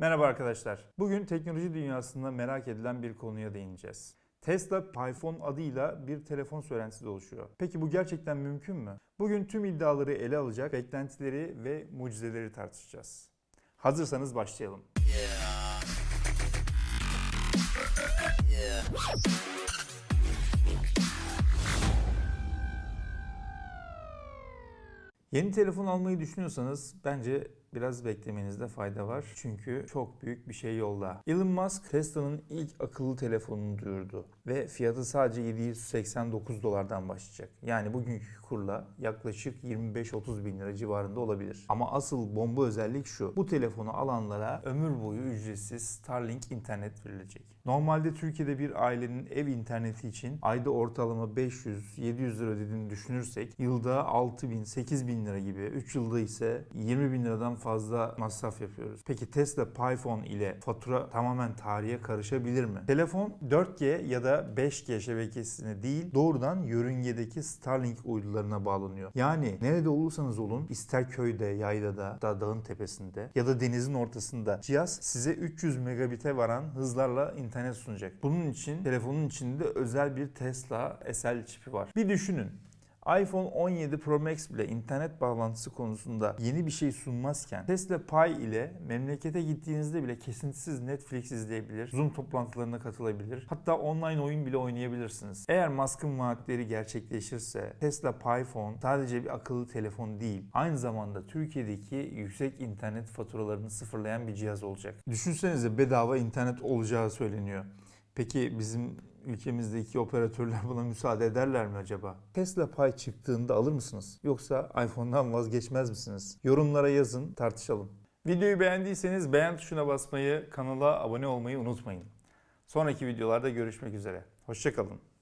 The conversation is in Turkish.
Merhaba arkadaşlar. Bugün teknoloji dünyasında merak edilen bir konuya değineceğiz. Tesla PiPhone adıyla bir telefon söylentisi dolaşıyor. Peki bu gerçekten mümkün mü? Bugün tüm iddiaları ele alacak, beklentileri ve mucizeleri tartışacağız. Hazırsanız başlayalım. Yeni telefon almayı düşünüyorsanız bence biraz beklemenizde fayda var. Çünkü çok büyük bir şey yolda. Elon Musk Tesla'nın ilk akıllı telefonunu duyurdu ve fiyatı sadece 789 dolardan başlayacak. Yani bugünkü kurla yaklaşık 25-30 bin lira civarında olabilir. Ama asıl bomba özellik şu. Bu telefonu alanlara ömür boyu ücretsiz Starlink internet verilecek. Normalde Türkiye'de bir ailenin ev interneti için ayda ortalama 500-700 lira ödediğini düşünürsek yılda 6 bin, 8 bin lira gibi 3 yılda ise 20 bin liradan fazla masraf yapıyoruz. Peki Tesla PiPhone ile fatura tamamen tarihe karışabilir mi? Telefon 4G ya da 5G şebekesine değil doğrudan yörüngedeki Starlink uydularına bağlanıyor. Yani nerede olursanız olun ister köyde, yaylada, da dağın tepesinde ya da denizin ortasında cihaz size 300 megabite varan hızlarla internet sunacak. Bunun için telefonun içinde özel bir Tesla SL çipi var. Bir düşünün iPhone 17 Pro Max bile internet bağlantısı konusunda yeni bir şey sunmazken Tesla Pi ile memlekete gittiğinizde bile kesintisiz Netflix izleyebilir, Zoom toplantılarına katılabilir, hatta online oyun bile oynayabilirsiniz. Eğer Musk'ın vaatleri gerçekleşirse Tesla Pi Phone sadece bir akıllı telefon değil, aynı zamanda Türkiye'deki yüksek internet faturalarını sıfırlayan bir cihaz olacak. Düşünsenize bedava internet olacağı söyleniyor. Peki bizim ülkemizdeki operatörler buna müsaade ederler mi acaba? Tesla Pi çıktığında alır mısınız? Yoksa iPhone'dan vazgeçmez misiniz? Yorumlara yazın, tartışalım. Videoyu beğendiyseniz beğen tuşuna basmayı, kanala abone olmayı unutmayın. Sonraki videolarda görüşmek üzere. Hoşçakalın.